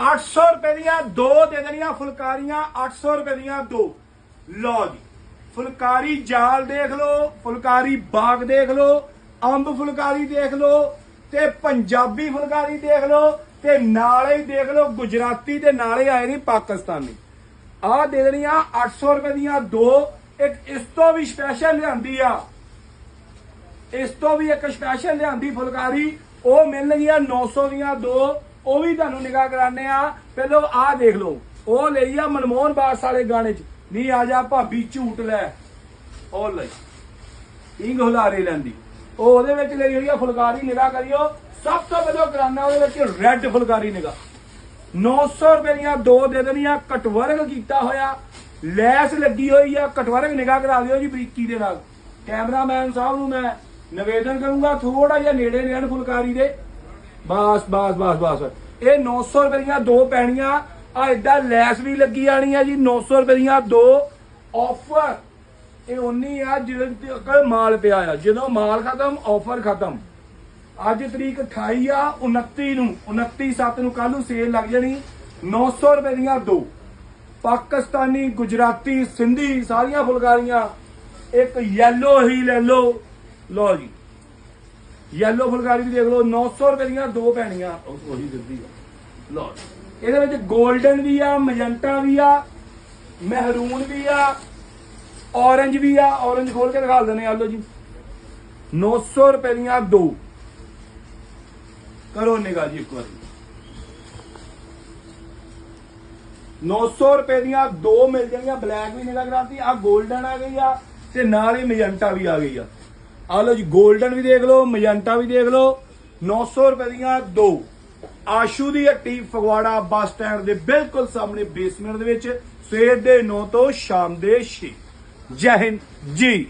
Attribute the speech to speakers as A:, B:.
A: 800 ਰੁਪਏ ਦੀਆਂ ਦੋ ਦੇ ਦੇਣੀਆਂ ਫੁਲਕਾਰੀਆਂ 800 ਰੁਪਏ ਦੀਆਂ ਦੋ। ਲਓ ਜੀ, ਫੁਲਕਾਰੀ ਜਾਲ ਦੇਖ ਲਓ, ਫੁਲਕਾਰੀ ਬਾਗ ਦੇਖ ਲਓ, ਅੰਬ ਫੁਲਕਾਰੀ ਦੇਖ ਲਓ, ਤੇ ਪੰਜਾਬੀ ਫੁਲਕਾਰੀ ਦੇਖ ਲਓ, ਤੇ ਨਾਲੇ ਹੀ ਦੇਖ ਲਓ, ਗੁਜਰਾਤੀ ਤੇ ਨਾਲੇ ਆਏ ਨੇ ਪਾਕਿਸਤਾਨੀ। ਆਹ ਦੇ ਦੇਣੀਆਂ 800 ਰੁਪਏ ਦੀਆਂ ਦੋ, ਇੱਕ ਇਸ ਤੋਂ ਵੀ ਸਪੈਸ਼ਲ ਲਿਆਂਦੀ ਆ। ਇਸ ਤੋਂ ਵੀ ਇੱਕ ਸਪੈਸ਼ਲ ਲਿਆਂਦੀ ਫੁਲਕਾਰੀ, ਉਹ ਮਿਲਣਗੀਆਂ 900 ਦੀਆਂ ਦੋ। ਉਹ ਵੀ ਤੁਹਾਨੂੰ ਨਿਗਾਹ ਕਰਾਣੇ ਆ ਪਹਿਲੋ ਆਹ ਦੇਖ ਲਓ। ਉਹ ਲਈ ਆ ਮਨਮੋਹਨ ਬਾਸ ਵਾਲੇ ਗਾਣੇ 'ਚ। ਨਹੀਂ ਆ ਜਾ ਭਾਬੀ ਝੂਟ ਲੈ। ਉਹ ਲਈ। ਇੰਗ ਹੁਲਾਰੇ ਲੈਂਦੀ। ਉਹ ਉਹਦੇ ਵਿੱਚ ਲਈ ਹੋਈ ਆ ਫੁਲਕਾਰੀ, ਨਿਗਾਹ ਕਰਿਓ। ਸਭ ਤੋਂ ਪਹਿਲਾਂ ਕਰਾਣਾ ਉਹਦੇ ਵਿੱਚ ਰੈੱਡ ਫੁਲਕਾਰੀ ਨਿਗਾਹ। 900 ਰੁਪਏ ਦੀਆਂ ਦੋ ਦੇ ਦੇਣੀਆਂ ਕਟਵਰਕ ਕੀਤਾ ਹੋਇਆ। ਲੈਸ ਲੱਗੀ ਹੋਈ ਆ ਕਟਵਰਕ ਨਿਗਾਹ ਕਰਾ ਦਿਓ ਜੀ ਬਰੀਕੀ ਦੇ ਨਾਲ। ਕੈਮਰਾਮੈਨ ਸਾਹਿਬ ਨੂੰ ਮੈਂ ਨਿਵੇਦਨ ਕਰੂੰਗਾ ਥੋੜਾ ਜਿਹਾ ਨੇੜੇ ਰਹਿਣ ਫੁਲਕਾਰੀ ਦੇ। ਬਸ ਬਸ ਬਸ ਬਸ। ਇਹ 900 ਰੁਪਏ ਦੀਆਂ ਦੋ ਪੈਣੀਆਂ, ਆ ਏਦਾਂ ਲੈਸ ਵੀ ਲੱਗੀ ਆਣੀ ਆ ਜੀ 900 ਰੁਪਏ ਦੀਆਂ ਦੋ ਆਫਰ ਇਹ ਉਨੀ ਆ ਜਿਹਦੇ ਤੱਕ ਮਾਲ ਪਿਆ ਆ। ਜਦੋਂ ਮਾਲ ਖਤਮ ਆਫਰ ਖਤਮ। ਅੱਜ ਤਰੀਕ 28 ਆ 29 ਨੂੰ 29 7 ਨੂੰ ਕੱਲ ਨੂੰ ਸੇਲ ਲੱਗ ਜਾਣੀ 900 ਰੁਪਏ ਦੀਆਂ ਦੋ। ਪਾਕਿਸਤਾਨੀ, ਗੁਜਰਾਤੀ, ਸਿੰਧੀ, ਸਾਰੀਆਂ ਫੁਲਕਾਰੀਆਂ, ਇੱਕ ਯੈਲੋ ਹੀ ਲੈ ਲਓ। ਲਓ ਜੀ। ਯੈਲੋ ਫੁਲਕਾਰੀ ਵੀ ਦੇਖ ਲਓ 900 ਰੁਪਏ ਦੀਆਂ ਦੋ ਪੈਣੀਆਂ। ਉਹ- ਉਹੀ ਦਿੰਦੀ ਆ। ਲਓ ਇਹਦੇ ਵਿੱਚ 골ਡਨ ਵੀ ਆ ਮਜੰਟਾ ਵੀ ਆ ਮਹਿਰੂਨ ਵੀ ਆ ਔਰੰਜ ਵੀ ਆ। ਔਰੰਜ ਖੋਲ ਕੇ ਦਿਖਾ ਦਿੰਦੇ ਆ ਲਓ ਜੀ। 900 ਰੁਪਏ ਦੀਆਂ ਦੋ। ਕਰੋ ਨਿਗਾਹ ਜੀ ਇੱਕ ਵਾਰੀ। 900 ਰੁਪਏ ਦੀਆਂ ਦੋ ਮਿਲ ਜਾਣਗੀਆਂ। ਬਲੈਕ ਵੀ ਨਿਗਾਹ ਕਰਾਤੀ ਆ 골ਡਨ ਆ ਗਈ ਆ ਤੇ ਨਾਲ ਹੀ ਮਜੰਟਾ ਵੀ ਆ ਗਈ ਆ। ਆ ਲਓ ਜੀ 골ਡਨ ਵੀ ਦੇਖ ਲਓ, ਮਜੰਟਾ ਵੀ ਦੇਖ ਲਓ 900 ਰੁਪਏ ਦੀਆਂ ਦੋ ਆਸ਼ੂ ਦੀ ਹੱਟੀ ਫਗਵਾੜਾ ਬੱਸ ਸਟੈਂਡ ਦੇ ਬਿਲਕੁਲ ਸਾਹਮਣੇ ਬੇਸਮੈਂਟ ਦੇ ਵਿੱਚ, ਸਵੇਰ ਦੇ 9 ਤੋਂ ਸ਼ਾਮ ਦੇ 6 ਜੈ ਹਿੰਦ, ਜੀ।